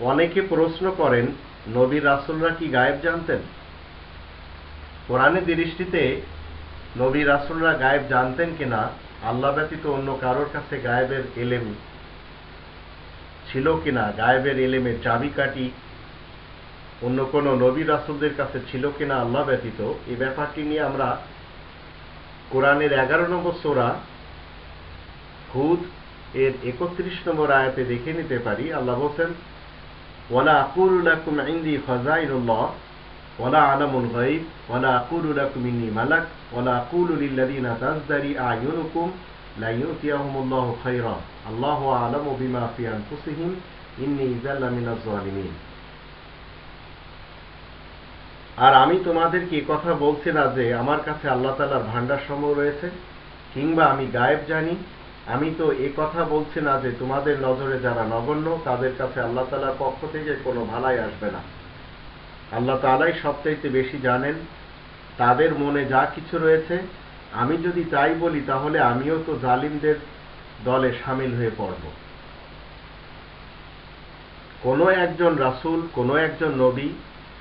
অনেকে প্রশ্ন করেন রাসুলরা কি গায়েব জানতেন? দৃষ্টিতে রাসুলরা গায়েব জানতেন কিনা? আল্লাহ ব্যতীত অন্য কারোর কাছে গায়েবের এলেম ছিল কিনা? গায়েবের এলেমের চাবিকাঠি অন্য কোনো নবী রাসুলদের কাছে ছিল কিনা? আল্লাহ ব্যতীত। এই ব্যাপারটি নিয়ে আমরা কোরআনের এগারো নম্বর সোরা হুদ, এর একত্রিশ নম্বর আয়াতে দেখে নিতে পারি। আল্লাহ বলছেন, ওয়ালা আকুরুলাকুম ইন্দি খাজাইনুল্লাহ ওয়ালা আলামুল গায়ব, ওয়ালা আকুরুলাকুম ইন্নি মালাক, ওয়ালা আকুলু লিল্লাযিনা তাজদারি আয়ুনুকুম, লা ইউতিয়াহুমুল্লাহু খায়রা আল্লাহু আলামু বিমা ফি আনফুসিহিম, ইন্নী ইযাল মিনাজ জালিমিন আর আমি তোমাদেরকে এ কথা বলছি না যে আমার কাছে আল্লাহ তালার ভান্ডার সমূহ রয়েছে, কিংবা আমি গায়েব জানি। আমি তো এ কথা বলছি না যে তোমাদের নজরে যারা নগণ্য, তাদের কাছে আল্লাহ তালার পক্ষ থেকে কোনো ভালাই আসবে না। আল্লাহ তালাই সবচাইতে বেশি জানেন তাদের মনে যা কিছু রয়েছে। আমি যদি তাই বলি, তাহলে আমিও তো জালিমদের দলে সামিল হয়ে পড়ব। কোনো একজন রাসূল, কোনো একজন নবী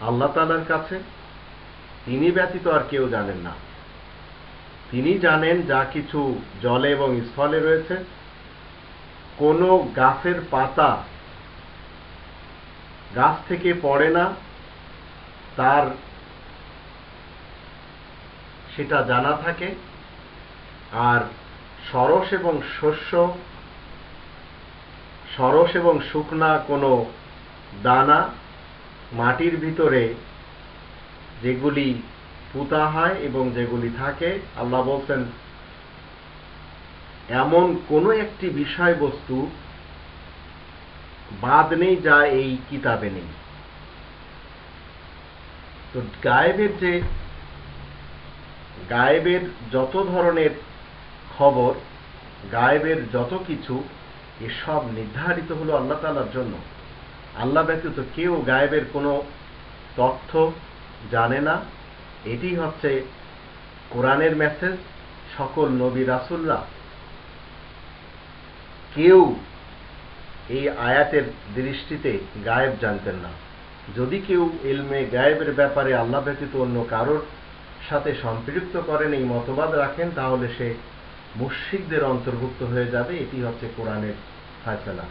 আল্লাহ তালার কাছে, তিনি ব্যতীত আর কেউ জানেন না। তিনি জানেন যা কিছু জলে এবং স্থলে রয়েছে। কোনো গাছের পাতা গাছ থেকে পড়ে না, তার সেটা জানা থাকে। আর সরস এবং শস্য, সরস এবং শুকনা কোনো দানা মাটির ভিতরে যেগুলি পুতা হয় এবং যেগুলি থাকে, আল্লাহ বলছেন, এমন কোনো একটি বিষয়বস্তু বাদ নেই যা এই কিতাবে নেই। তো গায়েবের যে, গায়েবের যত ধরনের খবর, গায়েবের যত কিছু, এসব নির্ধারিত হলো আল্লাহ তালার জন্য। আল্লাহ ব্যতীত কেউ গায়েবের কোনো তথ্য জানে না। এটি হচ্ছে কোরআনের মেসেজ সকল নবী রাসুলরা। কেউ এই আয়াতের দৃষ্টিতে গায়েব জানতেন না। যদি কেউ এলমে গায়েবের ব্যাপারে আল্লাহ ব্যতীত অন্য কারোর সাথে সম্পৃক্ত করেন, এই মতবাদ রাখেন, তাহলে সে মুশিকদের অন্তর্ভুক্ত হয়ে যাবে। এটি হচ্ছে কোরআনের ফায়সালা।